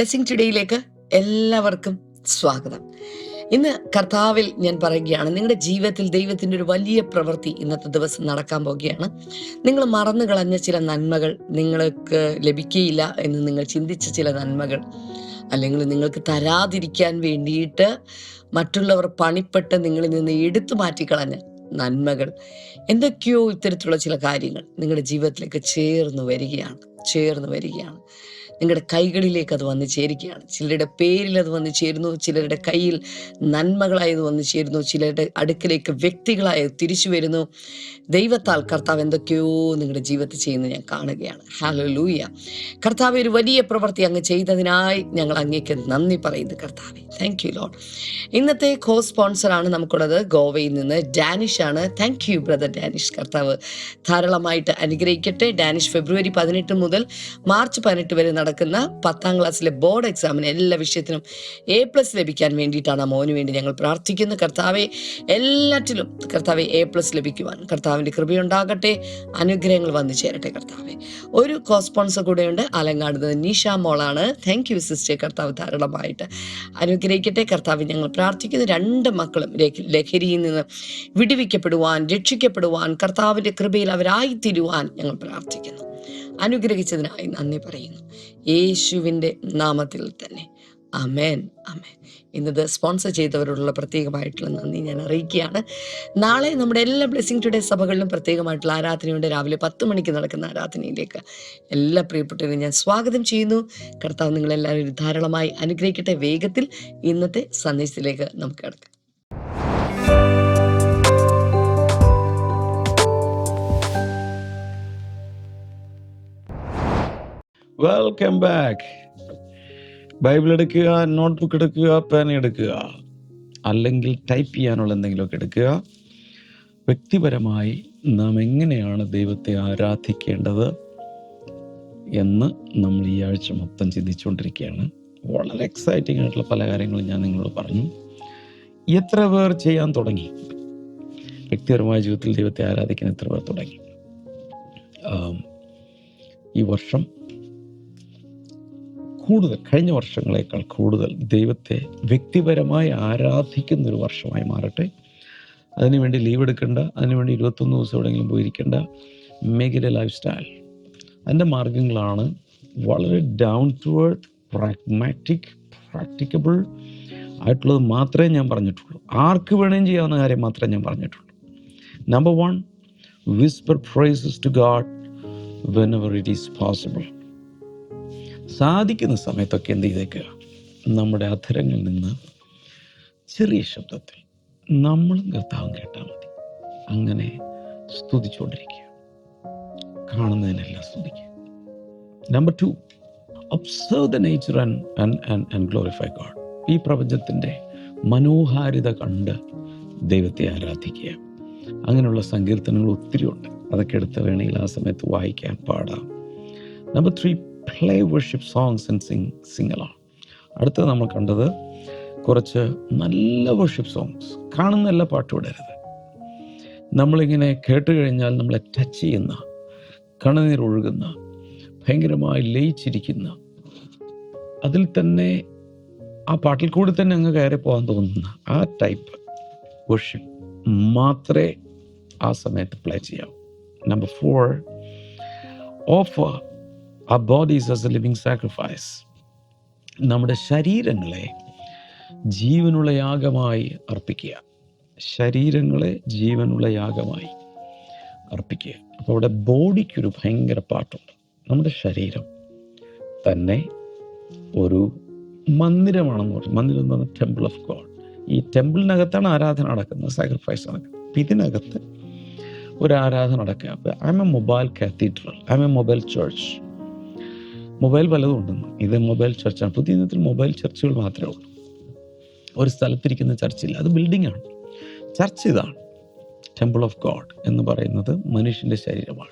Blessing ടുഡേയിലേക്ക് എല്ലാവർക്കും സ്വാഗതം. ഇന്ന് കർത്താവിൽ ഞാൻ പറയുകയാണ് നിങ്ങളുടെ ജീവിതത്തിൽ ദൈവത്തിന്റെ ഒരു വലിയ പ്രവൃത്തി ഇന്നത്തെ ദിവസം നടക്കാൻ പോകുകയാണ് നിങ്ങൾ മറന്നു കളഞ്ഞ ചില നന്മകൾ നിങ്ങൾക്ക് ലഭിക്കുകയില്ല എന്ന് നിങ്ങൾ ചിന്തിച്ച ചില നന്മകൾ അല്ലെങ്കിൽ നിങ്ങൾക്ക് തരാതിരിക്കാൻ വേണ്ടിയിട്ട് മറ്റുള്ളവർ പണിപ്പെട്ട് നിങ്ങളിൽ നിന്ന് എടുത്തു മാറ്റിക്കളഞ്ഞ നന്മകൾ. എന്തൊക്കെയോ ഇത്തരത്തിലുള്ള ചില കാര്യങ്ങൾ നിങ്ങളുടെ ജീവിതത്തിലേക്ക് ചേർന്ന് വരികയാണ് ചേർന്ന് വരികയാണ്. നിങ്ങളുടെ കൈകളിലേക്ക് അത് വന്നു ചേരുകയാണ്. ചിലരുടെ പേരിൽ അത് വന്നു ചേരുന്നു ചിലരുടെ കയ്യിൽ നന്മകളായത് വന്നു ചേരുന്നു ചിലരുടെ അടുക്കിലേക്ക് വ്യക്തികളായത് തിരിച്ചു വരുന്നു. ദൈവത്താൽ കർത്താവ് എന്തൊക്കെയോ നിങ്ങളുടെ ജീവിതത്തിൽ ചെയ്യുന്നത് ഞാൻ കാണുകയാണ്. ഹാലോ ലൂയ കർത്താവ് ഒരു വലിയ പ്രവൃത്തി അങ്ങ് ചെയ്തതിനായി ഞങ്ങൾ അങ്ങേക്ക് നന്ദി പറയുന്നു കർത്താവെ. താങ്ക് യു ലോഡ് ഇന്നത്തെ കോ സ്പോൺസറാണ് നമുക്കുള്ളത് ഗോവയിൽ നിന്ന് ഡാനിഷ് ആണ്. താങ്ക് യു ബ്രദർ ഡാനിഷ് കർത്താവ് ധാരാളമായിട്ട് അനുഗ്രഹിക്കട്ടെ. ഡാനിഷ് ഫെബ്രുവരി പതിനെട്ട് മുതൽ മാർച്ച് പതിനെട്ട് വരെ നടക്കുന്ന പത്താം ക്ലാസ്സിലെ ബോർഡ് എക്സാമിന് എല്ലാ വിഷയത്തിനും എ പ്ലസ് ലഭിക്കാൻ വേണ്ടിയിട്ടാണ് മോന് വേണ്ടി ഞങ്ങൾ പ്രാർത്ഥിക്കുന്നത് കർത്താവെ എല്ലാറ്റിലും കർത്താവെ എ പ്ലസ് ലഭിക്കുവാൻ കർത്താവിന്റെ കൃപയുണ്ടാകട്ടെ. അനുഗ്രഹങ്ങൾ വന്നു ചേരട്ടെ കർത്താവെ. ഒരു കോസ്പോൺസർ കൂടെയുണ്ട് അലങ്കാടുന്നത് നിഷ മോളാണ്. താങ്ക് യു സിസ്റ്റർ കർത്താവ് ധാരാളമായിട്ട് അനുഗ്രഹിക്കട്ടെ. കർത്താവ് ഞങ്ങൾ പ്രാർത്ഥിക്കുന്ന. രണ്ട് മക്കളും ലഹ- ലഹരിയിൽ നിന്ന് വിടുവിക്കപ്പെടുവാൻ രക്ഷിക്കപ്പെടുവാൻ കർത്താവിന്റെ കൃപയിൽ അവരായിത്തീരുവാൻ ഞങ്ങൾ പ്രാർത്ഥിക്കുന്നു. അനുഗ്രഹിച്ചതിനായി നന്ദി പറയുന്നു. യേശുവിന്റെ നാമത്തിൽ തന്നെ. അമേൻ അമേൻ ഇന്നത് സ്പോൺസർ ചെയ്തവരോടുള്ള പ്രത്യേകമായിട്ടുള്ള നന്ദി ഞാൻ അറിയിക്കുകയാണ്. നാളെ നമ്മുടെ എല്ലാ ബ്ലെസ്സിങ് ടുഡേ സഭകളിലും പ്രത്യേകമായിട്ടുള്ള ആരാധനയുണ്ട്. രാവിലെ പത്ത് മണിക്ക് നടക്കുന്ന ആരാധനയിലേക്ക് എല്ലാ പ്രിയപ്പെട്ടവരും ഞാൻ സ്വാഗതം ചെയ്യുന്നു. കർത്താവ് നിങ്ങളെല്ലാവരും ധാരാളമായി അനുഗ്രഹിക്കട്ടെ. വേഗത്തിൽ ഇന്നത്തെ സന്ദേശത്തിലേക്ക് നമുക്ക് കിടക്കാം. വെൽക്കം ബാക്ക് ബൈബിൾ എടുക്കുക നോട്ട് ബുക്ക് എടുക്കുക പേന എടുക്കുക. അല്ലെങ്കിൽ ടൈപ്പ് ചെയ്യാനുള്ള എന്തെങ്കിലുമൊക്കെ എടുക്കുക. വ്യക്തിപരമായി നാം എങ്ങനെയാണ് ദൈവത്തെ ആരാധിക്കേണ്ടത് എന്ന് നമ്മൾ ഈ ആഴ്ച മൊത്തം ചിന്തിച്ചുകൊണ്ടിരിക്കുകയാണ്. വളരെ എക്സൈറ്റിംഗ് ആയിട്ടുള്ള പല കാര്യങ്ങളും ഞാൻ നിങ്ങളോട് പറഞ്ഞു. എത്ര പേർ ചെയ്യാൻ തുടങ്ങി? വ്യക്തിപരമായ ജീവിതത്തിൽ ദൈവത്തെ ആരാധിക്കാൻ എത്ര പേർ തുടങ്ങി? ഈ വർഷം കൂടുതൽ കഴിഞ്ഞ വർഷങ്ങളേക്കാൾ കൂടുതൽ ദൈവത്തെ വ്യക്തിപരമായി ആരാധിക്കുന്ന ഒരു വർഷമായി മാറട്ടെ. അതിനുവേണ്ടി ലീവ് എടുക്കേണ്ട. അതിനുവേണ്ടി ഇരുപത്തൊന്ന് ദിവസം എവിടെയെങ്കിലും പോയിരിക്കേണ്ട. മേക്ക് എ ലൈഫ് സ്റ്റൈൽ അതിന്റെ മാർഗങ്ങളാണ് വളരെ down to earth pragmatic practicable ആയിട്ടുള്ളത് മാത്രമേ ഞാൻ പറഞ്ഞിട്ടുള്ളൂ. ആർക്ക് വേണേലും ചെയ്യാവുന്ന കാര്യം മാത്രമേ ഞാൻ പറഞ്ഞിട്ടുള്ളൂ. Number one whisper praises to God whenever it is possible സാധിക്കുന്ന സമയത്തൊക്കെ എന്ത് ചെയ്തേക്കുക? നമ്മുടെ അധരങ്ങളിൽ നിന്ന് ചെറിയ ശബ്ദത്തിൽ നമ്മളും കർത്താവും കേട്ടാൽ മതി. അങ്ങനെ സ്തുതിച്ചുകൊണ്ടിരിക്കുക. കാണുന്നതിനെല്ലാം സ്തുതിക്കുക. Number two observe the nature and and glorify God ഈ പ്രപഞ്ചത്തിന്റെ മനോഹാരിത കണ്ട് ദൈവത്തെ ആരാധിക്കുക. അങ്ങനെയുള്ള സങ്കീർത്തനങ്ങൾ ഒത്തിരി ഉണ്ട്. അതൊക്കെ എടുത്ത് വേണമെങ്കിൽ ആ സമയത്ത് വായിക്കാൻ പാടാം. Number three play worship songs and sing സിംഗലാണ് അടുത്തത് നമ്മൾ കണ്ടത് കുറച്ച് നല്ല വർഷിപ്പ് സോങ്സ് കാണുന്ന എല്ലാ പാട്ടും ഇടരുത് നമ്മളിങ്ങനെ കേട്ട് കഴിഞ്ഞാൽ നമ്മളെ ടച്ച് ചെയ്യുന്ന കണ്ണുനീർ ഒഴുകുന്ന ഭയങ്കരമായി ലയിച്ചിരിക്കുന്ന അതിൽ തന്നെ ആ പാട്ടിൽ കൂടി തന്നെ അങ്ങ് കയറി പോകാൻ തോന്നുന്ന ആ ടൈപ്പ് വർഷിപ്പ് മാത്രമേ ആ സമയത്ത് പ്ലേ ചെയ്യാവൂ. Number four offer our bodies as a living sacrifice നമ്മുടെ ശരീരങ്ങളെ ജീവനുള്ള യാഗമായി അർപ്പിക്കുക. ശരീരങ്ങളെ ജീവനുള്ള യാഗമായി അർപ്പിക്കുക. അപ്പോൾ അവിടെ ബോഡിക്കൊരു ഭയങ്കര പാട്ടുണ്ട്. നമ്മുടെ ശരീരം തന്നെ ഒരു മന്ദിരമാണെന്ന് പറഞ്ഞു. മന്ദിരം എന്ന് പറഞ്ഞാൽ ടെമ്പിൾ ഓഫ് ഗോഡ് ഈ ടെമ്പിളിനകത്താണ് ആരാധന നടക്കുന്നത്. സാക്രിഫൈസ് നടക്കുന്നത്. അപ്പം ഇതിനകത്ത് ഒരു ആരാധന നടക്കുക. I'm a mobile cathedral I'm a mobile church mobile പലതും ഉണ്ടെന്ന്. ഇത് മൊബൈൽ ചർച്ചാണ്. പുതിയ ദിനത്തിൽ മൊബൈൽ ചർച്ചുകൾ മാത്രമേ ഉള്ളൂ. ഒരു സ്ഥലത്തിരിക്കുന്ന ചർച്ചില്ല. അത് ബിൽഡിംഗ് ആണ്. ചർച്ച് ഇതാണ്. ടെമ്പിൾ ഓഫ് ഗോഡ് എന്ന് പറയുന്നത് മനുഷ്യന്റെ ശരീരമാണ്.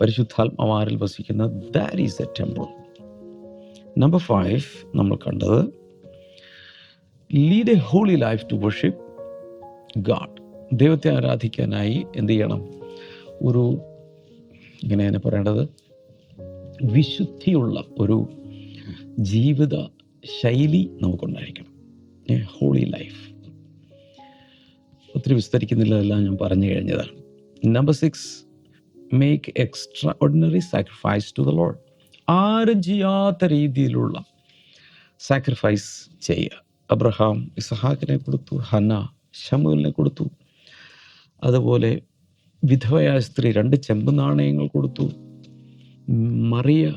പരിശുദ്ധാത്മാവാരിൽ വസിക്കുന്ന? That is a temple number five നമ്മൾ കണ്ടത് lead a holy life to worship God ദൈവത്തെ ആരാധിക്കാനായി എന്ത് ചെയ്യണം? ഒരു ഇങ്ങനെ പറയേണ്ടത് വിശുദ്ധിയുള്ള ഒരു ജീവിത ശൈലി നമുക്കുണ്ടായിരിക്കണം. ഹോളി ലൈഫ് ഒത്തിരി വിസ്തരിക്കുന്നില്ലതെല്ലാം ഞാൻ പറഞ്ഞു കഴിഞ്ഞതാണ്. Number six make extraordinary sacrifice to the Lord ആരും ചെയ്യാത്ത രീതിയിലുള്ള സാക്രിഫൈസ് ചെയ്യുക അബ്രഹാം ഇസഹാക്കിനെ കൊടുത്തു ഹന ഷമുലിനെ കൊടുത്തു. അതുപോലെ വിധവയായ സ്ത്രീ രണ്ട് ചെമ്പ് നാണയങ്ങൾ കൊടുത്തു. മറിയ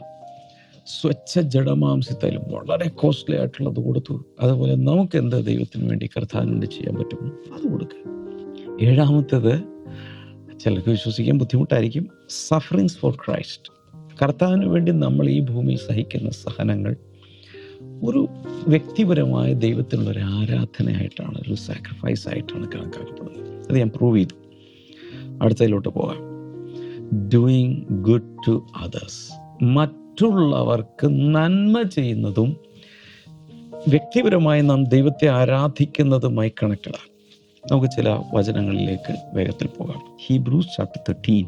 സ്വച്ഛ ജഡമാംസത്തിലും വളരെ കോസ്റ്റ്ലി ആയിട്ടുള്ളത് കൊടുത്തു. അതുപോലെ നമുക്ക് എന്ത് ദൈവത്തിന് വേണ്ടി കർത്താവിന് വേണ്ടി ചെയ്യാൻ പറ്റുമോ? അത് കൊടുക്കുക ഏഴാമത്തേത് ചിലർക്ക് വിശ്വസിക്കാൻ ബുദ്ധിമുട്ടായിരിക്കും സഫറിങ്സ് ഫോർ ക്രൈസ്റ്റ് കർത്താവിന് വേണ്ടി നമ്മൾ ഈ ഭൂമിയിൽ സഹിക്കുന്ന സഹനങ്ങൾ ഒരു വ്യക്തിപരമായ ദൈവത്തിനുള്ള ഒരു ആരാധനയായിട്ടാണ് ഒരു സാക്രിഫൈസ് ആയിട്ടാണ് കണക്കാക്കപ്പെടുന്നത്. അത് ഞാൻ പ്രൂവ് ചെയ്തു. അടുത്തതിലോട്ട് പോകാം. ഡൂയിങ് ഗുഡ് ടു അതേഴ്സ് മറ്റുള്ളവർക്ക് നന്മ ചെയ്യുന്നതും വ്യക്തിപരമായി നാം ദൈവത്തെ ആരാധിക്കുന്നതുമായി കണക്റ്റഡാണ് നമുക്ക് ചില വചനങ്ങളിലേക്ക് വേഗത്തിൽ പോകാം. Hebrews chapter thirteen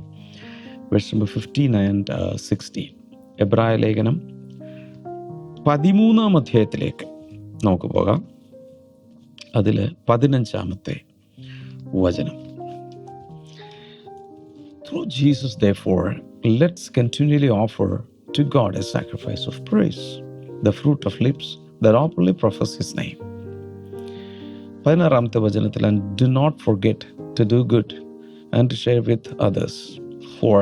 verse number fifteen and sixteen എബ്രായ ലേഖനം പതിമൂന്നാം അധ്യായത്തിലേക്ക് നമുക്ക് പോകാം. അതിൽ പതിനഞ്ചാമത്തെ വചനം. Through Jesus, therefore, let's continually offer to God a sacrifice of praise, the fruit of lips that openly profess His name. പതിനാറാമത്തെ വചനത്തിൽ and do not forget to do good and to share with others for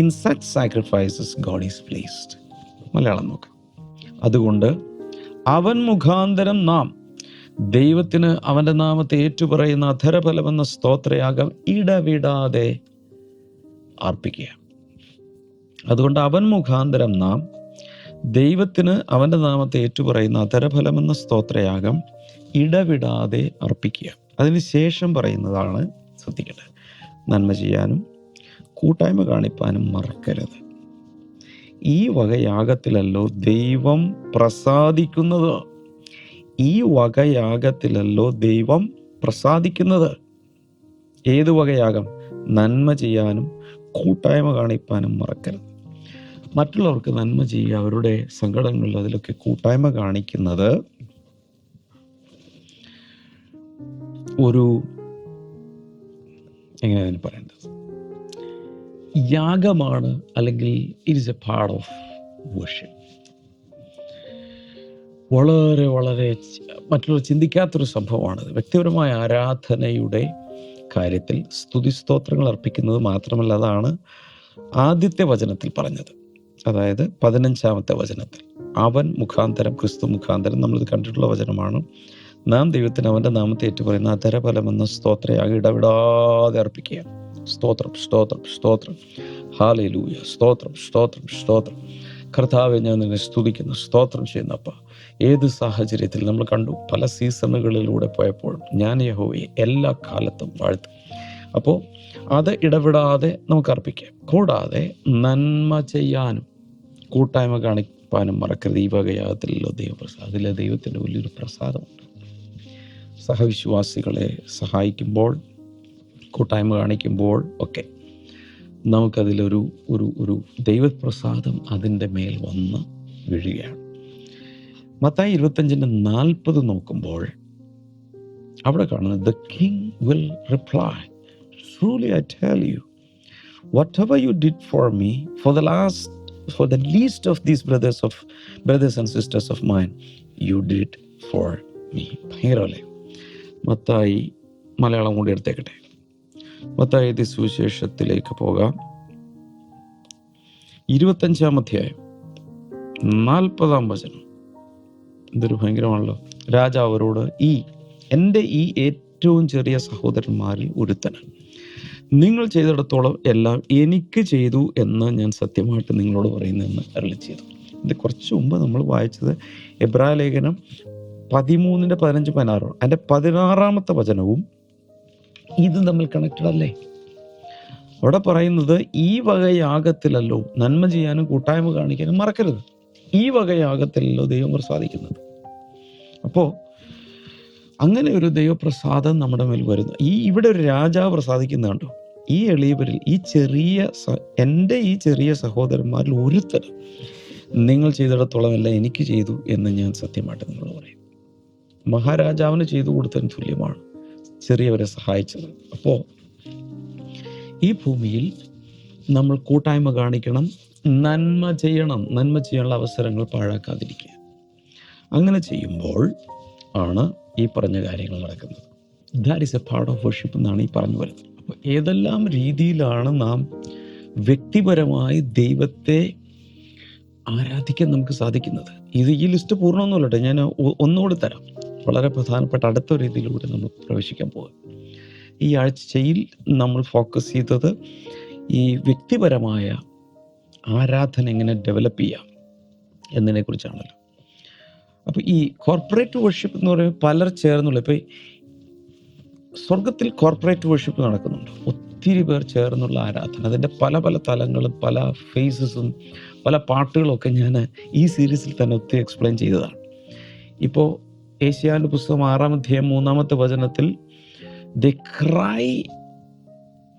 in such sacrifices God is placed Malayalam നോക്കാം അതുകൊണ്ട് അവൻ മുഖാന്തരം നാം ദൈവത്തിന് അവന്റെ നാമത്തെ ഏറ്റുപറയുന്ന അധരഫലമെന്ന സ്തോത്രയാകം ഇടവിടാതെ അർപ്പിക്കുക. അതുകൊണ്ട് അവൻ മുഖാന്തരം നാം ദൈവത്തിന് അവന്റെ നാമത്തെ ഏറ്റുപറയുന്ന എന്ന സ്തോത്രയാഗം ഇടവിടാതെ അർപ്പിക്കുക. അതിനുശേഷം പറയുന്നതാണ് ശ്രദ്ധിക്കേണ്ടത്. നന്മ ചെയ്യാനും കൂട്ടായ്മ കാണിപ്പാനും മറക്കരുത്. ഈ വകയാഗത്തിലല്ലോ ദൈവം പ്രസാദിക്കുന്നത്. ഈ വകയാഗത്തിലല്ലോ ദൈവം പ്രസാദിക്കുന്നത്. ഏത് വകയാഗം? നന്മ ചെയ്യാനും കൂട്ടായ്മ കാണിപ്പാനും മറക്കരുത്. മറ്റുള്ളവർക്ക് നന്മ ചെയ്യുക അവരുടെ സങ്കടങ്ങളിൽ അതിലൊക്കെ കൂട്ടായ്മ കാണിക്കുന്നത് ഒരു എങ്ങനെയാണ് പറയേണ്ടത്? യാഗമാണ് അല്ലെങ്കിൽ it is a part of worship വളരെ വളരെ മറ്റുള്ള മറ്റുള്ളവർ ചിന്തിക്കാത്തൊരു സംഭവമാണിത്. വ്യക്തിപരമായ ആരാധനയുടെ കാര്യത്തിൽ സ്തുതി സ്തോത്രങ്ങൾ അർപ്പിക്കുന്നത് മാത്രമല്ല അതാണ് ആദ്യത്തെ വചനത്തിൽ പറഞ്ഞത്. അതായത് പതിനഞ്ചാമത്തെ വചനത്തിൽ. അവൻ മുഖാന്തരം ക്രിസ്തു മുഖാന്തരം നമ്മളിത് കണ്ടിട്ടുള്ള വചനമാണ്. നാം ദൈവത്തിന് അവന്റെ നാമത്തെ ഏറ്റുപറയുന്ന അധരഫലമെന്ന സ്തോത്രയാകെ ഇടവിടാതെ അർപ്പിക്കുക സ്തോത്രം സ്തോത്രം സ്തോത്രം. ഹാലയിലൂയ സ്തോത്രം സ്തോത്രം സ്തോത്രം. കർത്താവെ ഞാൻ നിന്നെ സ്തുതിക്കുന്നു. സ്തോത്രം ചെയ്യുന്നപ്പ. ഏത് സാഹചര്യത്തിൽ നമ്മൾ കണ്ടു? പല സീസണുകളിലൂടെ പോയപ്പോൾ ഞാൻ യഹോയെ എല്ലാ കാലത്തും വാഴ്ത്തും. അപ്പോൾ അത് ഇടപെടാതെ നമുക്ക് അർപ്പിക്കാം. കൂടാതെ നന്മ ചെയ്യാനും കൂട്ടായ്മ കാണിക്കാനും മറക്കരുത്. ഈ വകയാകത്തിലല്ലോ ദൈവപ്രസാദം അതിലെ ദൈവത്തിന്റെ വലിയൊരു പ്രസാദമുണ്ട്. സഹവിശ്വാസികളെ സഹായിക്കുമ്പോൾ കൂട്ടായ്മ കാണിക്കുമ്പോൾ ഒക്കെ നമുക്കതിലൊരു ഒരു ഒരു ദൈവപ്രസാദം അതിന്റെ മേൽ വന്ന് വീഴുകയാണ്. മത്തായി ഇരുപത്തഞ്ചിന്റെ നാൽപ്പത് നോക്കുമ്പോൾ അവിടെ കാണുന്നത് the king will reply truly I tell you whatever you did for me for the last for the least of these brothers of brothers and sisters of mine you did for me ഭയങ്കരമല്ലേ Mathayi Malayalam കൂടി എടുത്തേക്കട്ടെ. മത്തായി സുവിശേഷത്തിലേക്ക് പോകാം. ഇരുപത്തഞ്ചാം അധ്യായം നാൽപ്പതാം വചനം. ഇതൊരു ഭയങ്കരമാണല്ലോ. രാജാവ് അവരോട് ഈ എന്റെ ഈ ഏറ്റവും ചെറിയ സഹോദരന്മാരിൽ ഒരുത്തന് നിങ്ങൾ ചെയ്തിടത്തോളം എല്ലാം എനിക്ക് ചെയ്തു എന്ന് ഞാൻ സത്യമായിട്ട് നിങ്ങളോട് പറയുന്നതെന്ന് അരളി ചെയ്തു. ഇത് കുറച്ച് മുമ്പ് നമ്മൾ വായിച്ചത് എബ്രാ ലേഖനം പതിമൂന്നിന്റെ പതിനഞ്ച് പതിനാറോ. അതിന്റെ പതിനാറാമത്തെ വചനവും ഇത് തമ്മിൽ കണക്റ്റഡ് അല്ലേ? അവിടെ പറയുന്നത് ഈ വക യാഗത്തിലല്ലോ നന്മ ചെയ്യാനും കൂട്ടായ്മ കാണിക്കാനും മറക്കരുത്. ഈ വകയാകത്തിലല്ലോ ദൈവം പ്രസാദിക്കുന്നത്. അപ്പോൾ അങ്ങനെ ഒരു ദൈവപ്രസാദം നമ്മുടെ മേൽ വരുന്നു. ഈ ഇവിടെ ഒരു രാജാവ് പ്രസാദിക്കുന്നുണ്ടോ ഈ എളിയവരിൽ ഈ ചെറിയ എന്റെ ഈ ചെറിയ സഹോദരന്മാരിൽ ഒരുത്തരം നിങ്ങൾ ചെയ്തിടത്തോളം അല്ല എനിക്ക് ചെയ്തു എന്ന് ഞാൻ സത്യമായിട്ട് നിങ്ങളോട് പറയും. മഹാരാജാവിന് ചെയ്തു കൊടുത്തതിന് തുല്യമാണ് ചെറിയവരെ സഹായിച്ചത്. അപ്പോൾ ഈ ഭൂമിയിൽ നമ്മൾ കൂട്ടായ്മ കാണിക്കണം നന്മ ചെയ്യണം. നന്മ ചെയ്യാനുള്ള അവസരങ്ങൾ പാഴാക്കാതിരിക്കുക. അങ്ങനെ ചെയ്യുമ്പോൾ ആണ് ഈ പറഞ്ഞ കാര്യങ്ങൾ നടക്കുന്നത്. That is a part of worship എന്നാണ് ഈ പറഞ്ഞു വരുന്നത്. അപ്പോൾ ഏതെല്ലാം രീതിയിലാണ് നാം വ്യക്തിപരമായി ദൈവത്തെ ആരാധിക്കാൻ നമുക്ക് സാധിക്കുന്നത്? ഇത് ഈ ലിസ്റ്റ് പൂർണമൊന്നുമല്ല കേട്ടോ. ഞാൻ ഒന്നുകൂടി തരാം. വളരെ പ്രധാനപ്പെട്ട അടുത്ത രീതിയിലൂടെ നമ്മൾ പ്രവേശിക്കാൻ പോകുക ഈ ആഴ്ചയിൽ നമ്മൾ ഫോക്കസ് ചെയ്തത് ഈ വ്യക്തിപരമായ ആരാധന എങ്ങനെ ഡെവലപ്പ് ചെയ്യാം എന്നതിനെ കുറിച്ചാണല്ലോ അപ്പോൾ ഈ കോർപ്പറേറ്റ് വർഷിപ്പ് എന്ന് പറയുമ്പോൾ പലർ ചേർന്നുള്ള ഇപ്പോൾ സ്വർഗത്തിൽ കോർപ്പറേറ്റ് വർഷിപ്പ് നടക്കുന്നുണ്ട്. ഒത്തിരി പേർ ചേർന്നുള്ള ആരാധന. അതിന്റെ പല പല തലങ്ങളും പല ഫേസസും പല പാട്ടുകളും ഒക്കെ ഞാൻ ഈ സീരീസിൽ തന്നെ ഒത്തിരി എക്സ്പ്ലെയിൻ ചെയ്തതാണ്. ഇപ്പോൾ ഏഷ്യാന്റെ പുസ്തകം ആറാം അധ്യായം മൂന്നാമത്തെ വചനത്തിൽ the cry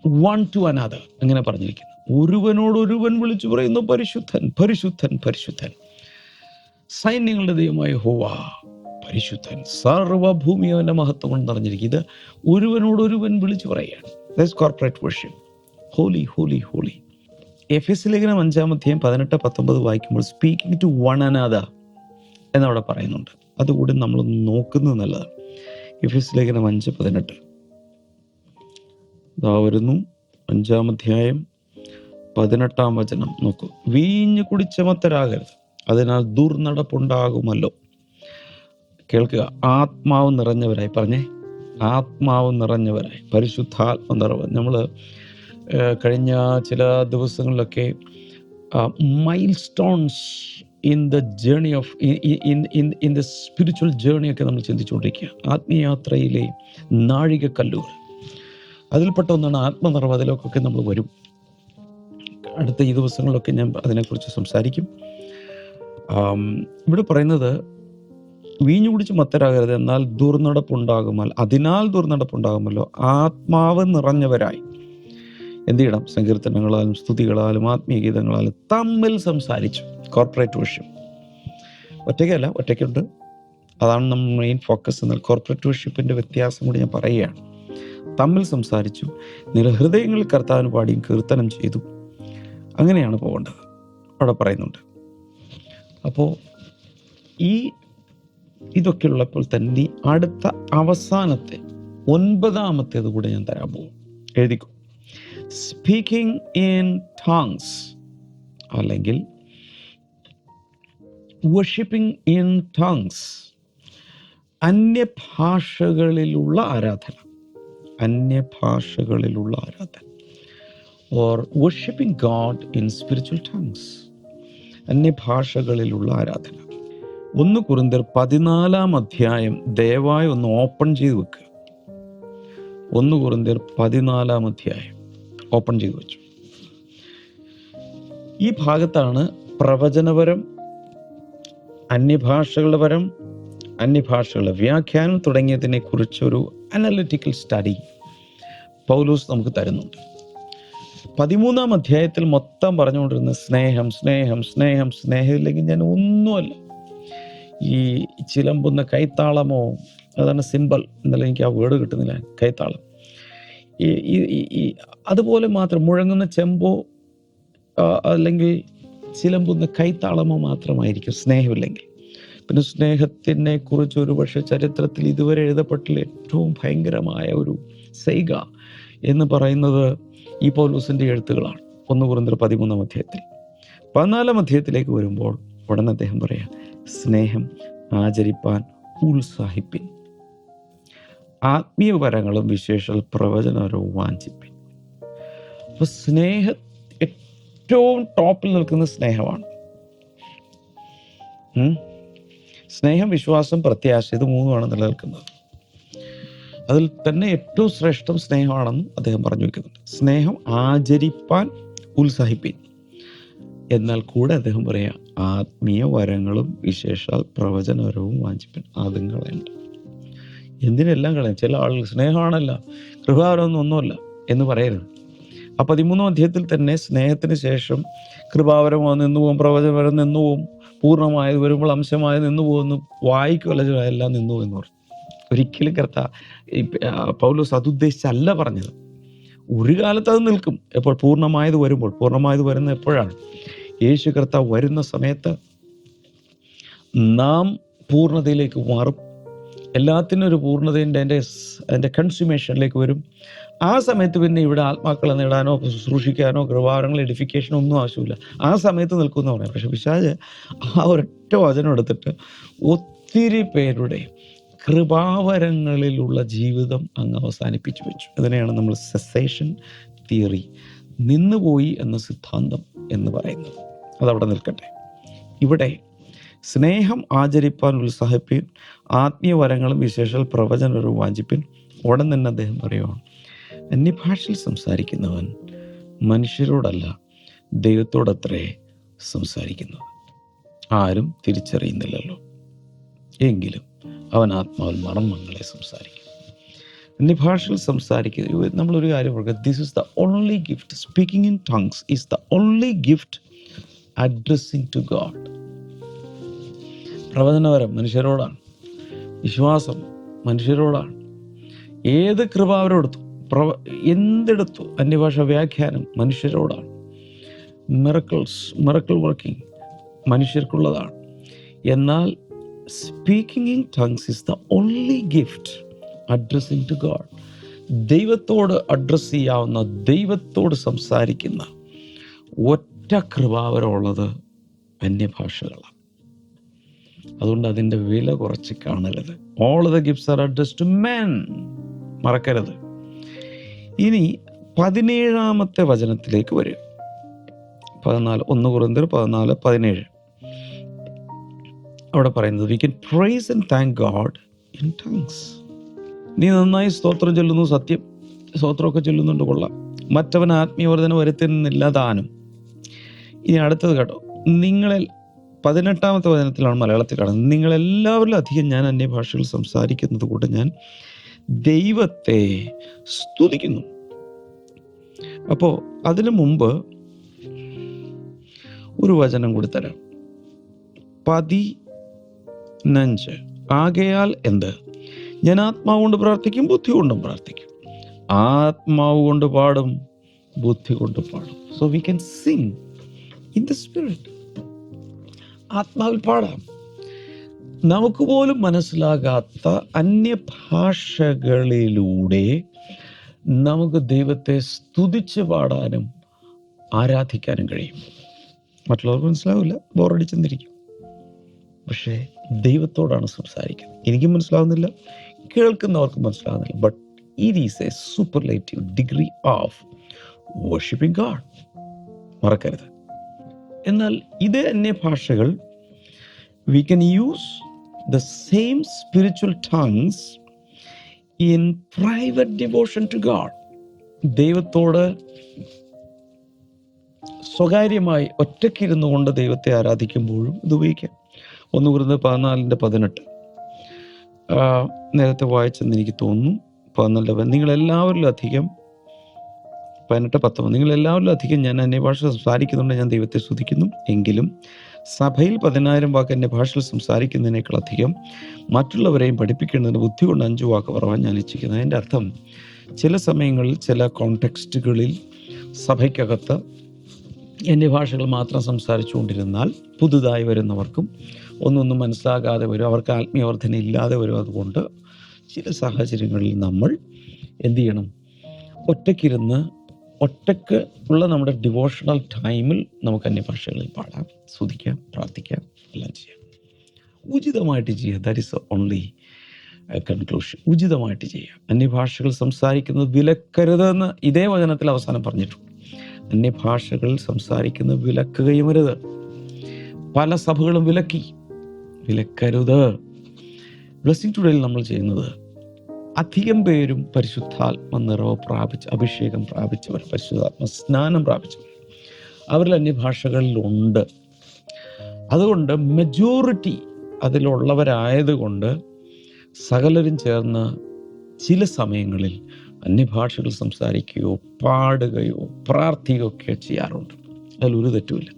one to another അങ്ങനെ പറഞ്ഞിരിക്കുന്നു. ഒരുവനോട് ഒരുവൻ വിളിച്ചു പറയുന്നു പരിശുദ്ധൻ പരിശുദ്ധൻ പരിശുദ്ധൻ. സൈന്യങ്ങളുടെ ദൈവമായ ഹോവ പരിശുദ്ധൻ. സർവഭൂമി അവന്റെ മഹത്വം കൊണ്ട് നിറഞ്ഞിരിക്കും ഇത് ഒരുവനോട് വിളിച്ചു പറയുകയാണ്. Corporate worship holy holy holy F S ലേഖനം അഞ്ചാം അധ്യായം പതിനെട്ട് പത്തൊമ്പത് വായിക്കുമ്പോൾ സ്പീക്കിംഗ് ടു വൺ അനാദ എന്നവിടെ പറയുന്നുണ്ട്. അതുകൂടി നമ്മൾ നോക്കുന്നത് നല്ലതാണ്. എഫ് എസ് ലേഖനം അഞ്ച് പതിനെട്ട്. വരുന്നു അഞ്ചാം അധ്യായം പതിനെട്ടാം വചനം നോക്കൂ. വീഞ്ഞു കുടിച്ചമത്തരാകരുത് അതിനാൽ ദുർനടപ്പുണ്ടാകുമല്ലോ. കേൾക്കുക ആത്മാവ് നിറഞ്ഞവരായി. പറഞ്ഞേ ആത്മാവ് നിറഞ്ഞവരായി. പരിശുദ്ധാത്മ നിറവ് നമ്മൾ കഴിഞ്ഞ ചില ദിവസങ്ങളിലൊക്കെ milestones in the journey of in in in the spiritual ജേണിയൊക്കെ നമ്മൾ ചിന്തിച്ചുകൊണ്ടിരിക്കുക. ആത്മീയാത്രയിലെ നാഴികക്കല്ലുകൾ. അതിൽപ്പെട്ട ഒന്നാണ് ആത്മനിറവ് അതിലൊക്കെ നമ്മൾ വരും. അടുത്ത ഈ ദിവസങ്ങളിലൊക്കെ ഞാൻ അതിനെക്കുറിച്ച് സംസാരിക്കും. ഇവിടെ പറയുന്നത് വീഞ്ഞു കുടിച്ച് മത്തരാകരുത് എന്നാൽ ദുർനടപ്പുണ്ടാകുമല്ലോ അതിനാൽ ദുർനടപ്പുണ്ടാകുമല്ലോ ആത്മാവ് നിറഞ്ഞവരായി. എന്ത് ചെയ്യണം? സങ്കീർത്തനങ്ങളാലും സ്തുതികളാലും ആത്മീയ ഗീതങ്ങളാലും തമ്മിൽ സംസാരിച്ചു. കോർപ്പറേറ്റ് വർഷിപ്പ് ഒറ്റയ്ക്കല്ല ഒറ്റയ്ക്കുണ്ട്. അതാണ് നമ്മൾ മെയിൻ ഫോക്കസ് എന്നാൽ കോർപ്പറേറ്റ് വർഷിപ്പിന്റെ വ്യത്യാസം കൂടി ഞാൻ പറയുകയാണ്. തമ്മിൽ സംസാരിച്ചു. നിങ്ങളുടെ ഹൃദയങ്ങളിൽ കർത്താവിന് പാടിയും കീർത്തനം ചെയ്തു. അങ്ങനെയാണ് പോകേണ്ടത്. അവിടെ പറയുന്നുണ്ട്. അപ്പോൾ ഈ ഇതൊക്കെ ഉള്ളപ്പോൾ തന്നെ അടുത്ത അവസാനത്തെ ഒൻപതാമത്തേത് കൂടെ ഞാൻ തരാൻ പോകും. എഴുതിക്കോ. സ്പീക്കിംഗ് ഇൻ ടാങ്സ് അല്ലെങ്കിൽ വർഷിപ്പിംഗ് ഇൻ ടാങ്സ് അന്യഭാഷകളിലുള്ള ആരാധന. അന്യഭാഷകളിലുള്ള ആരാധന. Or worshipping God in spiritual tongues അന്യഭാഷകളിലുള്ള ആരാധന. ഒന്ന് കുറിന്തർ പതിനാലാം അധ്യായം ദയവായി ഒന്ന് ഓപ്പൺ ചെയ്ത് വെക്കുക ഒന്ന് കുറിന്തർ പതിനാലാം അധ്യായം ഓപ്പൺ ചെയ്ത് വെച്ചു. ഈ ഭാഗത്താണ് പ്രവചനപരം അന്യഭാഷകളുടെ പരം അന്യഭാഷകളുടെ വ്യാഖ്യാനം തുടങ്ങിയതിനെ കുറിച്ചൊരു അനലിറ്റിക്കൽ സ്റ്റഡി പൗലൂസ് നമുക്ക് തരുന്നുണ്ട്. പതിമൂന്നാം അധ്യായത്തിൽ മൊത്തം പറഞ്ഞുകൊണ്ടിരുന്ന സ്നേഹം സ്നേഹം സ്നേഹം സ്നേഹമില്ലെങ്കിൽ ഞാൻ ഒന്നുമല്ല. ഈ ചിലമ്പുന്ന കൈത്താളമോ അതാണ് സിമ്പിൾ എന്നല്ല എനിക്ക് ആ വേർഡ് കിട്ടുന്നില്ല കൈത്താളം. ഈ- അതുപോലെ മാത്രം മുഴങ്ങുന്ന ചെമ്പോ അല്ലെങ്കിൽ ചിലമ്പുന്ന കൈത്താളമോ മാത്രമായിരിക്കും സ്നേഹമില്ലെങ്കിൽ പിന്നെ സ്നേഹത്തിനെ കുറിച്ച് ഒരു പക്ഷേ ചരിത്രത്തിൽ ഇതുവരെ എഴുതപ്പെട്ടുള്ള ഏറ്റവും ഭയങ്കരമായ ഒരു സൈഗ എന്ന് പറയുന്നത് ഈ പൗലൂസിന്റെ എഴുത്തുകളാണ്. ഒന്ന് കുറഞ്ഞ പതിമൂന്നാം അധ്യായത്തിൽ. പതിനാലാം അധ്യായത്തിലേക്ക് വരുമ്പോൾ ഉടനെ അദ്ദേഹം പറയാം സ്നേഹം ആചരിപ്പാൻ ഉത്സാഹിപ്പിൻ. ആത്മീയപരങ്ങളും വിശേഷ പ്രവചനപരവും വാഞ്ചിപ്പിൻ. അപ്പൊ സ്നേഹ ഏറ്റവും ടോപ്പിൽ നിൽക്കുന്ന സ്നേഹമാണ്. സ്നേഹം വിശ്വാസം പ്രത്യാശ ഇത് മൂന്നുമാണ് നിലനിൽക്കുന്നത്. അതിൽ തന്നെ ഏറ്റവും ശ്രേഷ്ഠം സ്നേഹമാണെന്ന് അദ്ദേഹം പറഞ്ഞു വെക്കുന്നുണ്ട്. സ്നേഹം ആചരിപ്പാൻ ഉത്സാഹിപ്പിക്കും എന്നാൽ കൂടെ അദ്ദേഹം പറയാം ആത്മീയ വരങ്ങളും വിശേഷാൽ പ്രവചനപരവും വാഞ്ചിപ്പൻ. അതും കളയണ്ട. എന്തിനെല്ലാം കളയാം? ചില ആളുകൾ സ്നേഹമാണല്ല കൃപാവരമൊന്നും ഒന്നുമല്ല എന്ന് പറയരുത്. ആ പതിമൂന്നാം അധ്യായത്തിൽ തന്നെ സ്നേഹത്തിന് ശേഷം കൃപാവരമോ നിന്നു പോകും പ്രവചനപരം നിന്നു പോകും പൂർണമായത് വരുമ്പോൾ അംശമായത് നിന്നു പോകുന്നു വായിക്കുമല്ല എല്ലാം നിന്നു എന്ന് പറഞ്ഞു. ഒരിക്കലും കർത്ത പൗലോസ് അതുദ്ദേശിച്ചല്ല പറഞ്ഞത്. ഒരു കാലത്ത് അത് നിൽക്കും. എപ്പോൾ പൂർണമായത് വരുമ്പോൾ പൂർണമായത് വരുന്ന എപ്പോഴാണ്? യേശു കർത്താവ് വരുന്ന സമയത്ത് നാം പൂർണതയിലേക്ക് മാറും. എല്ലാത്തിനും ഒരു പൂർണതയുണ്ട്. എന്റെ അതിന്റെ കൺസ്യൂമേഷനിലേക്ക് വരും. ആ സമയത്ത് പിന്നെ ഇവിടെ ആത്മാക്കളെ നേടാനോ ശുശ്രൂഷിക്കാനോ കൃപാരങ്ങൾ എഡിഫിക്കേഷനോ ഒന്നും ആവശ്യമില്ല. ആ സമയത്ത് നിൽക്കുമെന്ന് പറയാം. പക്ഷെ പിശാജ് ആ ഒരൊറ്റ വചനം എടുത്തിട്ട് ഒത്തിരി പേരുടെ കൃപാവരങ്ങളിലുള്ള ജീവിതം അങ്ങ് അവസാനിപ്പിച്ചു വെച്ചു. അതിനെയാണ് നമ്മൾ സെസേഷൻ തിയറി നിന്നുപോയി എന്ന സിദ്ധാന്തം എന്ന് പറയുന്നത്. അതവിടെ നിൽക്കട്ടെ. ഇവിടെ സ്നേഹം ആചരിപ്പാൻ ഉത്സാഹിപ്പിൻ ആത്മീയവരങ്ങളും വിശേഷ പ്രവചനവും വാഞ്ചിപ്പിൻ ഉടൻ തന്നെ അദ്ദേഹം പറയുവാണ് അന്യഭാഷയിൽ സംസാരിക്കുന്നവൻ മനുഷ്യരോടല്ല ദൈവത്തോടത്രേ സംസാരിക്കുന്നത് ആരും തിരിച്ചറിയുന്നില്ലല്ലോ. എങ്കിലും അവൻ ആത്മാവിൽ മർമ്മങ്ങളെ സംസാരിക്കും. അന്യഭാഷയിൽ സംസാരിക്കുക നമ്മളൊരു കാര്യം പറയുക this is the only gift speaking in tongues is the only gift addressing to God പ്രവചനപരം മനുഷ്യരോടാണ്. വിശ്വാസം മനുഷ്യരോടാണ്. ഏത് കൃപ അവരെടുത്തു പ്രവ എന്തെടുത്തു? അന്യഭാഷ വ്യാഖ്യാനം മനുഷ്യരോടാണ്. മിറക്കിൾസ് മിറക്കിൾ വർക്കിംഗ് മനുഷ്യർക്കുള്ളതാണ്. എന്നാൽ speaking in tongues is the only gift addressing to God ദൈവത്തോട് അഡ്രസ്സ് ചെയ്യാവുന്ന ദൈവത്തോട് സംസാരിക്കുന്ന ഒറ്റ കൃപാവരമുള്ളത് അന്യഭാഷകളാണ്. അതുകൊണ്ട് അതിന്റെ വില കുറച്ച് കാണരുത്. All the gifts are address to men മറക്കരുത്. ഇനി പതിനേഴാമത്തെ വചനത്തിലേക്ക് വരിക പതിനാല് ഒന്ന് കുറന്തർ പതിനാല് പതിനേഴ്. അവിടെ പറയുന്നത് we can praise and thank God in tongues നീ നന്നായി സ്തോത്രം ചൊല്ലുന്നു സത്യം. സ്തോത്രമൊക്കെ ചൊല്ലുന്നുണ്ട് കൊള്ളാം. മറ്റവൻ ആത്മീയവർദ്ധന വരുത്തുന്നില്ല താനും ഇനി അടുത്തത് കേട്ടോ. നിങ്ങളിൽ പതിനെട്ടാമത്തെ വചനത്തിലാണ് മലയാളത്തിലാണ് നിങ്ങളെല്ലാവരിലും അധികം ഞാൻ അന്യഭാഷകൾ സംസാരിക്കുന്നത് കൂടെ ഞാൻ ദൈവത്തെ സ്തുതിക്കുന്നു. അപ്പോൾ അതിനു മുമ്പ് ഒരു വചനം കൂടി തരാം. പതിനഞ്ച് ആകയാൽ എന്ത്? ഞാൻ ആത്മാവ് കൊണ്ട് പ്രാർത്ഥിക്കും ബുദ്ധി കൊണ്ടും പ്രാർത്ഥിക്കും. ആത്മാവ് കൊണ്ട് പാടും ബുദ്ധി കൊണ്ട് പാടും. So we can sing in the spirit ആത്മാവിൽ പാടാം. നമുക്ക് പോലും മനസ്സിലാകാത്ത അന്യഭാഷകളിലൂടെ നമുക്ക് ദൈവത്തെ സ്തുതിച്ച് പാടാനും ആരാധിക്കാനും കഴിയും. മറ്റുള്ളവർക്ക് മനസ്സിലാവില്ല ബോറടിച്ചെന്നിരിക്കും പക്ഷേ ദൈവത്തോടാണ് സംസാരിക്കുന്നത്. എനിക്കും മനസ്സിലാവുന്നില്ല. കേൾക്കുന്നവർക്ക് മനസ്സിലാവുന്നില്ല. But it is a superlative degree of worshipping God മറക്കരുത്. എന്നാൽ ഇത് തന്നെ ഭാഷകൾ we can use the same spiritual tongues in private devotion to God ദൈവത്തോട് സ്വകാര്യമായി ഒറ്റയ്ക്കിരുന്നു കൊണ്ട് ദൈവത്തെ ആരാധിക്കുമ്പോഴും ഇത് ഉപയോഗിക്കാം. ഒന്ന് കുറുന്നത് പതിനാലിന്റെ പതിനെട്ട്. നേരത്തെ വായിച്ചെന്ന് എനിക്ക് തോന്നുന്നു. പതിനാലിന്റെ. നിങ്ങളെല്ലാവരിലും അധികം പതിനെട്ട് പത്തൊമ്പത്. നിങ്ങളെല്ലാവരിലും അധികം ഞാൻ അന്യഭാഷ സംസാരിക്കുന്നുണ്ട് ഞാൻ ദൈവത്തെ സ്തുതിക്കുന്നു. എങ്കിലും സഭയിൽ പതിനായിരം വാക്ക് എന്റെ ഭാഷയിൽ സംസാരിക്കുന്നതിനേക്കാൾ അധികം മറ്റുള്ളവരെയും പഠിപ്പിക്കേണ്ടതിന് ബുദ്ധി കൊണ്ട് അഞ്ച് വാക്ക് പറവാൻ ഞാൻ ഇച്ഛിക്കുന്നത് അതിന്റെ അർത്ഥം ചില സമയങ്ങളിൽ ചില കോണ്ടെക്സ്റ്റുകളിൽ സഭയ്ക്കകത്ത് അന്യഭാഷകൾ മാത്രം സംസാരിച്ചുകൊണ്ടിരുന്നാൽ പുതുതായി വരുന്നവർക്കും ഒന്നൊന്നും മനസ്സിലാകാതെ വരും. അവർക്ക് ആത്മീയവർദ്ധന ഇല്ലാതെ വരും. അതുകൊണ്ട് ചില സാഹചര്യങ്ങളിൽ നമ്മൾ എന്ത് ചെയ്യണം? ഒറ്റയ്ക്കിരുന്ന് ഒറ്റയ്ക്ക് ഉള്ള നമ്മുടെ ഡിവോഷണൽ ടൈമിൽ നമുക്ക് അന്യഭാഷകളിൽ പാടാം സ്തുതിക്കാം പ്രാർത്ഥിക്കാം എല്ലാം ചെയ്യാം. ഉചിതമായിട്ട് ചെയ്യുക. ദാറ്റ് ഇസ് ഓൺലി കൺക്ലൂഷൻ ഉചിതമായിട്ട് ചെയ്യുക. അന്യഭാഷകൾ സംസാരിക്കുന്നത് വിലക്കരുതെന്ന് ഇതേ വചനത്തിൽ അവസാനം പറഞ്ഞിട്ടുണ്ട്. അന്യഭാഷകൾ സംസാരിക്കുന്നത് വിലക്കുകയുമരുത് പല സഭകളും വിലക്കി. വിലക്കരുത്. ബ്ലെസ്സിങ് ടുഡേയിൽ നമ്മൾ ചെയ്യുന്നത് അധികം പേരും പരിശുദ്ധാത്മ നിറവ് പ്രാപിച്ച് അഭിഷേകം പ്രാപിച്ചവർ പരിശുദ്ധാത്മ സ്നാനം പ്രാപിച്ചവർ. അവരിൽ അന്യഭാഷകളിലുണ്ട്. അതുകൊണ്ട് മെജോറിറ്റി അതിലുള്ളവരായതുകൊണ്ട് സകലരും ചേർന്ന് ചില സമയങ്ങളിൽ അന്യഭാഷകൾ സംസാരിക്കുകയോ പാടുകയോ പ്രാർത്ഥിക്കുകയോ ഒക്കെ ചെയ്യാറുണ്ട്. അതിലൊരു തെറ്റുമില്ല.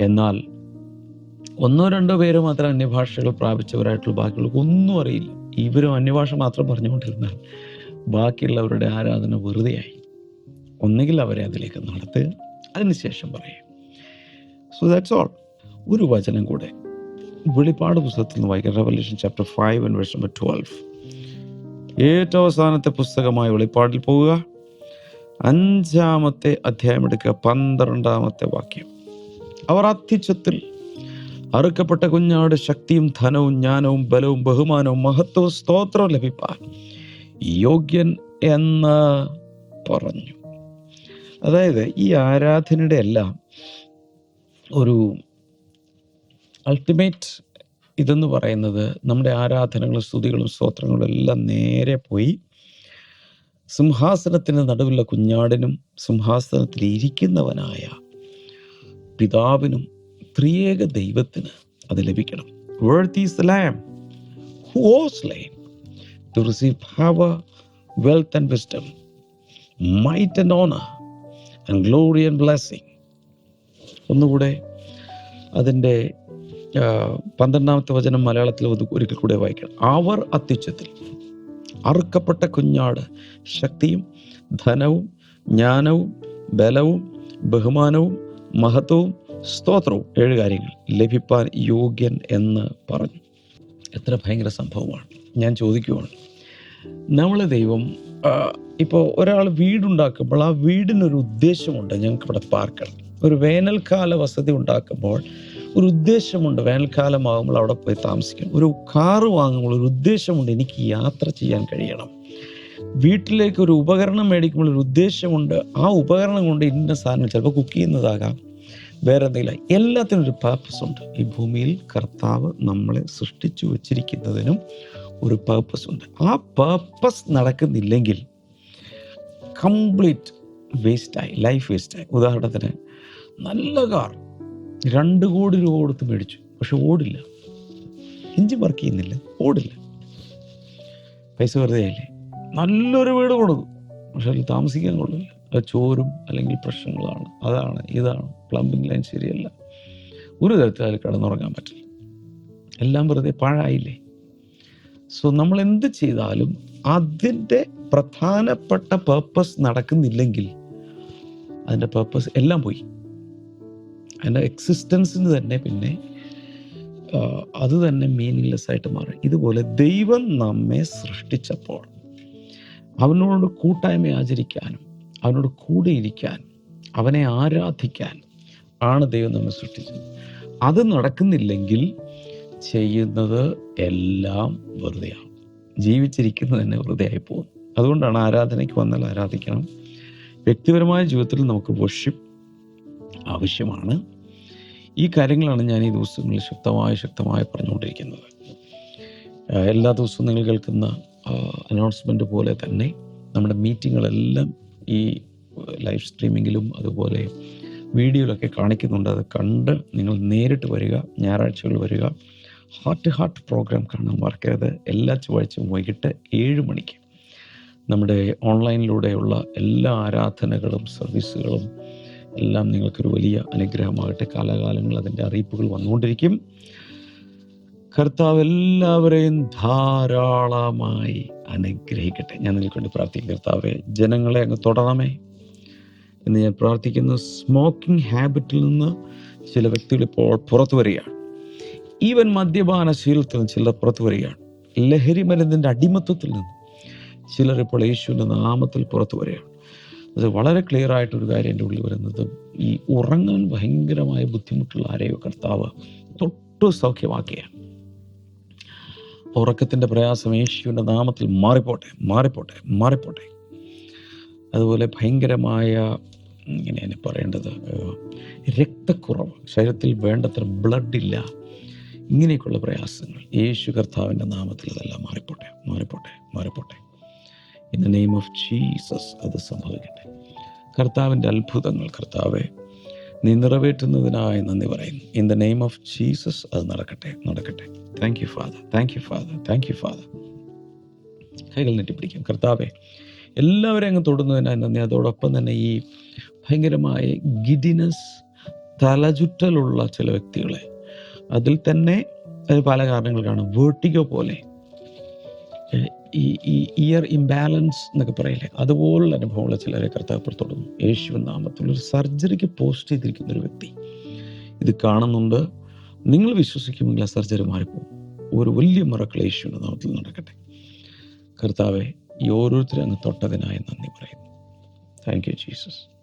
എന്നാൽ ഒന്നോ രണ്ടോ പേര് മാത്രം അന്യഭാഷകൾ പ്രാപിച്ചവരായിട്ടുള്ള ബാക്കിയുള്ളവർക്ക് ഒന്നും അറിയില്ല. ഇവരും അന്യഭാഷ മാത്രം പറഞ്ഞുകൊണ്ടിരുന്നാൽ ബാക്കിയുള്ളവരുടെ ആരാധന വെറുതെയായി. ഒന്നുകിൽ അവരെ അതിലേക്ക് നടത്തുക അതിനുശേഷം പറയും. സോ ദാറ്റ്സ് ഓൾ ഒരു വചനം കൂടെ. വെളിപ്പാട് പുസ്തകത്തിൽ നിന്ന് വായിക്കാം. Revolution chapter five and verse number twelve ഏറ്റവും അവസാനത്തെ പുസ്തകമായ വെളിപ്പാടിൽ പോവുക. അഞ്ചാമത്തെ അധ്യായം എടുക്കുക. പന്ത്രണ്ടാമത്തെ വാക്യം. അവർ അത്യുച്ചത്തിൽ അറുക്കപ്പെട്ട കുഞ്ഞാട് ശക്തിയും ധനവും ജ്ഞാനവും ബലവും ബഹുമാനവും മഹത്വവും സ്തോത്രവും ലഭിപ്പാൻ യോഗ്യൻ എന്ന് പറഞ്ഞു. അതായത് ഈ ആരാധനയുടെ എല്ലാം ഒരു അൾട്ടിമേറ്റ് ഇതെന്ന് പറയുന്നത് നമ്മുടെ ആരാധനകളും സ്തുതികളും സ്തോത്രങ്ങളും എല്ലാം നേരെ പോയി സിംഹാസനത്തിന് നടുവിലുള്ള കുഞ്ഞാടിനും സിംഹാസനത്തിൽ ഇരിക്കുന്നവനായ പിതാവിനും ത്രിയേക ദൈവത്തിന് അത് ലഭിക്കണം. Worth is lamb who was slain to receive power wealth and wisdom might and honour and glory and blessing ഒന്നുകൂടെ അതിന്റെ പന്ത്രണ്ടാമത്തെ വചനം മലയാളത്തിൽ ഒരിക്കൽ കൂടെ വായിക്കണം. അവർ അത്യുച്ചത്തിൽ അറുക്കപ്പെട്ട കുഞ്ഞാട് ശക്തിയും ധനവും ജ്ഞാനവും ബലവും ബഹുമാനവും മഹത്വവും സ്തോത്രവും ഏഴ് കാര്യങ്ങൾ. ലഭിപ്പാൻ യോഗ്യൻ എന്ന് പറഞ്ഞു. എത്ര ഭയങ്കര സംഭവമാണ്. ഞാൻ ചോദിക്കുവാണ്. നമ്മളെ ദൈവം ഇപ്പോൾ ഒരാൾ വീടുണ്ടാക്കുമ്പോൾ ആ വീടിനൊരു ഉദ്ദേശമുണ്ട്. ഞങ്ങൾക്ക് ഇവിടെ പാർക്കണം. ഒരു വേനൽക്കാല വസതി ഉണ്ടാക്കുമ്പോൾ ഒരു ഉദ്ദേശമുണ്ട്. വേനൽക്കാലമാകുമ്പോൾ അവിടെ പോയി താമസിക്കണം. ഒരു കാറ് വാങ്ങുമ്പോൾ ഒരു ഉദ്ദേശമുണ്ട്. എനിക്ക് യാത്ര ചെയ്യാൻ കഴിയണം. വീട്ടിലേക്ക് ഒരു ഉപകരണം മേടിക്കുമ്പോൾ ഒരു ഉദ്ദേശമുണ്ട്. ആ ഉപകരണം കൊണ്ട് ഇന്ന സാധനം ചിലപ്പോൾ കുക്ക് ചെയ്യുന്നതാകാം. വേറെ എന്തെങ്കിലും എല്ലാത്തിനും ഒരു പർപ്പസ് ഉണ്ട്. ഈ ഭൂമിയിൽ കർത്താവ് നമ്മളെ സൃഷ്ടിച്ചു വച്ചിരിക്കുന്നതിനും ഒരു പർപ്പസ് ഉണ്ട്. ആ പർപ്പസ് നടക്കുന്നില്ലെങ്കിൽ കംപ്ലീറ്റ് വേസ്റ്റായി ലൈഫ് വേസ്റ്റായി ഉദാഹരണത്തിന് നല്ല കാർ രണ്ട് കോടി രൂപ കൊടുത്ത് മേടിച്ചു പക്ഷെ ഓടില്ല. എഞ്ചിൻ വർക്ക് ചെയ്യുന്നില്ല ഓടില്ല. പൈസ വെറുതെ ആയില്ലേ? നല്ലൊരു വീട് കൊടുക്കും പക്ഷെ അതിൽ താമസിക്കാൻ കൊള്ളില്ല. ചോരും അല്ലെങ്കിൽ പ്രശ്നങ്ങളാണ്. അതാണ് ഇതാണ് പ്ലംബിംഗ് ലൈൻ ശരിയല്ല. ഒരു തരത്തിൽ അതിൽ കിടന്നുറങ്ങാൻ പറ്റില്ല. എല്ലാം വെറുതെ പാഴായില്ലേ? സോ നമ്മൾ എന്ത് ചെയ്താലും അതിന്റെ പ്രധാനപ്പെട്ട പേർപ്പസ് നടക്കുന്നില്ലെങ്കിൽ അതിന്റെ പേർപ്പസ് എല്ലാം പോയി. അതിന്റെ എക്സിസ്റ്റൻസിന് തന്നെ പിന്നെ അത് തന്നെ മീനിങ്ലെസ് ആയിട്ട് മാറി. ഇതുപോലെ ദൈവം നമ്മെ സൃഷ്ടിച്ചപ്പോൾ അവനോട് കൂട്ടായ്മ ആചരിക്കാനും അവനോട് കൂടിയിരിക്കാൻ അവനെ ആരാധിക്കാൻ ആണ് ദൈവം നമ്മെ സൃഷ്ടിച്ചത്. അത് നടക്കുന്നില്ലെങ്കിൽ ചെയ്യുന്നത് എല്ലാം വെറുതെയാണ്. ജീവിച്ചിരിക്കുന്നത് തന്നെ വെറുതെ ആയി പോകും അതുകൊണ്ടാണ് ആരാധനയ്ക്ക് വന്നാൽ ആരാധിക്കണം. വ്യക്തിപരമായ ജീവിതത്തിൽ നമുക്ക് വർഷിപ്പ് ആവശ്യമാണ്. ഈ കാര്യങ്ങളാണ് ഞാൻ ഈ ദിവസങ്ങളിൽ ശക്തമായി ശക്തമായി പറഞ്ഞുകൊണ്ടിരിക്കുന്നത്. എല്ലാ ദിവസവും നിങ്ങൾ കേൾക്കുന്ന അനൗൺസ്മെന്റ് പോലെ തന്നെ നമ്മുടെ മീറ്റിങ്ങുകളെല്ലാം ഈ ലൈവ് സ്ട്രീമിങ്ങിലും അതുപോലെ വീഡിയോയിലൊക്കെ കാണിക്കുന്നുണ്ട്. അത് കണ്ട് നിങ്ങൾ നേരിട്ട് വരിക ഞായറാഴ്ചകൾ വരിക. ഹാർട്ട് ടു ഹാർട്ട് പ്രോഗ്രാം കാണാൻ മറക്കരുത്. എല്ലാ ചൊവ്വാഴ്ചയും വൈകിട്ട് ഏഴ് മണിക്ക് നമ്മുടെ ഓൺലൈനിലൂടെയുള്ള എല്ലാ ആരാധനകളും സർവീസുകളും എല്ലാം നിങ്ങൾക്കൊരു വലിയ അനുഗ്രഹമാകട്ടെ. കാലാകാലങ്ങൾ അതിന്റെ അറിയിപ്പുകൾ വന്നുകൊണ്ടിരിക്കും. കർത്താവ് എല്ലാവരെയും ധാരാളമായി അനുഗ്രഹിക്കട്ടെ. ഞാൻ നിൽക്കൊണ്ട് പ്രാർത്ഥിക്കും കർത്താവെ ജനങ്ങളെ അങ്ങ് തൊടണമേ. എന്ന് ഞാൻ പ്രാർത്ഥിക്കുന്നു സ്മോക്കിംഗ് ഹാബിറ്റിൽ നിന്ന് ചില വ്യക്തികൾ ഇപ്പോൾ പുറത്തു വരികയാണ്. ഈവൻ മദ്യപാന ശീലത്തിൽ നിന്ന് ചിലർ പുറത്തു വരികയാണ്. ലഹരി മരുന്നിന്റെ അടിമത്വത്തിൽ നിന്ന് ചിലർ ഇപ്പോൾ യേശുവിന്റെ നാമത്തിൽ പുറത്തു വരികയാണ്. അത് വളരെ ക്ലിയർ ആയിട്ടൊരു കാര്യം എന്റെ ഉള്ളിൽ വരുന്നത് ഈ ഉറങ്ങാൻ ഭയങ്കരമായ ബുദ്ധിമുട്ടുള്ള ആരെയോ കർത്താവ് തൊട്ടു സൗഖ്യമാക്കിയാണ്. ഉറക്കത്തിന്റെ പ്രയാസം യേശുവിന്റെ നാമത്തിൽ മാറിപ്പോട്ടെ മാറിപ്പോട്ടെ മാറിപ്പോട്ടെ. അതുപോലെ ഭയങ്കരമായ ഇങ്ങനെയാണ് പറയേണ്ടത് രക്തക്കുറവ് ശരീരത്തിൽ വേണ്ടത്ര ബ്ലഡ് ഇല്ല. ഇങ്ങനെയൊക്കെയുള്ള പ്രയാസങ്ങൾ യേശു കർത്താവിന്റെ നാമത്തിൽ അതെല്ലാം മാറിപ്പോട്ടെ മാറിപ്പോട്ടെ മാറിപ്പോട്ടെ. In the name of Jesus അത് സംഭവിക്കട്ടെ. കർത്താവിന്റെ അത്ഭുതങ്ങൾ കർത്താവെ നീ നിറവേറ്റുന്നതിനായി നന്ദി പറയുന്നു. In the name of Jesus അത് നടക്കട്ടെ നടക്കട്ടെ. Thank you Father thank you Father thank you Father കൈകൾ നെറ്റിപ്പിടിക്കാം കർത്താവെ എല്ലാവരെയും അങ്ങ് തൊടുന്നതിനായി നന്ദി. അതോടൊപ്പം തന്നെ ഈ ഭയങ്കരമായ ഗിഡിനസ് തലചുറ്റലുള്ള ചില വ്യക്തികളെ അതിൽ തന്നെ പല കാരണങ്ങൾ കാണും. വേർട്ടിഗോ പോലെ ഈ ഈ ഇയർ ഇംബാലൻസ് എന്നൊക്കെ പറയില്ലേ? അതുപോലുള്ള അനുഭവമുള്ള ചിലരെ കർത്താവ് പുറത്തോടുന്നു യേശുവിൻ നാമത്തിൽ ഒരു സർജറിക്ക് പോസ്റ്റ് ചെയ്തിരിക്കുന്ന ഒരു വ്യക്തി ഇത് കാണുന്നുണ്ട്. നിങ്ങൾ വിശ്വസിക്കുമെങ്കിൽ ആ സർജറി മാറിപ്പോകും. ഒരു വലിയ മറക്കൾ യേശുവിന്റെ നാമത്തിൽ നടക്കട്ടെ. കർത്താവെ ഈ ഓരോരുത്തരും അങ്ങ് തൊട്ടതിനായി നന്ദി പറയുന്നു. താങ്ക് യു ജീസസ്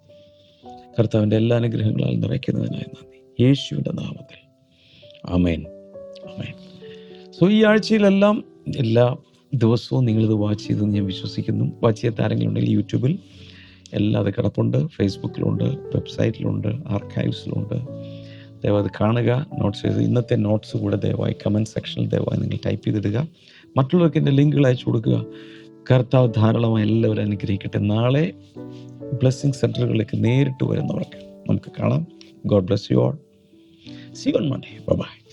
കർത്താവിന്റെ എല്ലാ അനുഗ്രഹങ്ങളാലും നിറയ്ക്കുന്നതിനായി നന്ദി. യേശുവിന്റെ നാമത്തിൽ. അമേൻ അമേൻ സോ ഈ ആഴ്ചയിലെല്ലാം എല്ലാ ദിവസവും നിങ്ങളിത് വാച്ച് ചെയ്തെന്ന് ഞാൻ വിശ്വസിക്കുന്നു. വാച്ച് ചെയ്യാത്ത ആരെങ്കിലും ഉണ്ടെങ്കിൽ യൂട്യൂബിൽ എല്ലാം അത് കിടപ്പുണ്ട്. ഫേസ്ബുക്കിലുണ്ട് വെബ്സൈറ്റിലുണ്ട് ആർക്കൈവ്സിലുണ്ട് ദയവായി അത് കാണുക. നോട്ട്സ് ചെയ്ത് ഇന്നത്തെ നോട്ട്സ് കൂടെ ദയവായി കമന്റ് സെക്ഷനിൽ ദയവായി നിങ്ങൾ ടൈപ്പ് ചെയ്തിടുക. മറ്റുള്ളവർക്ക് എന്റെ ലിങ്കുകൾ അയച്ചു കൊടുക്കുക. കർത്താവ് ധാരാളമായി എല്ലാവരും അനുഗ്രഹിക്കട്ടെ. നാളെ ബ്ലെസ്സിങ് സെന്ററുകളിലേക്ക് നേരിട്ട് വരുന്നവർക്ക് നമുക്ക് കാണാം. God bless you all see on Monday bye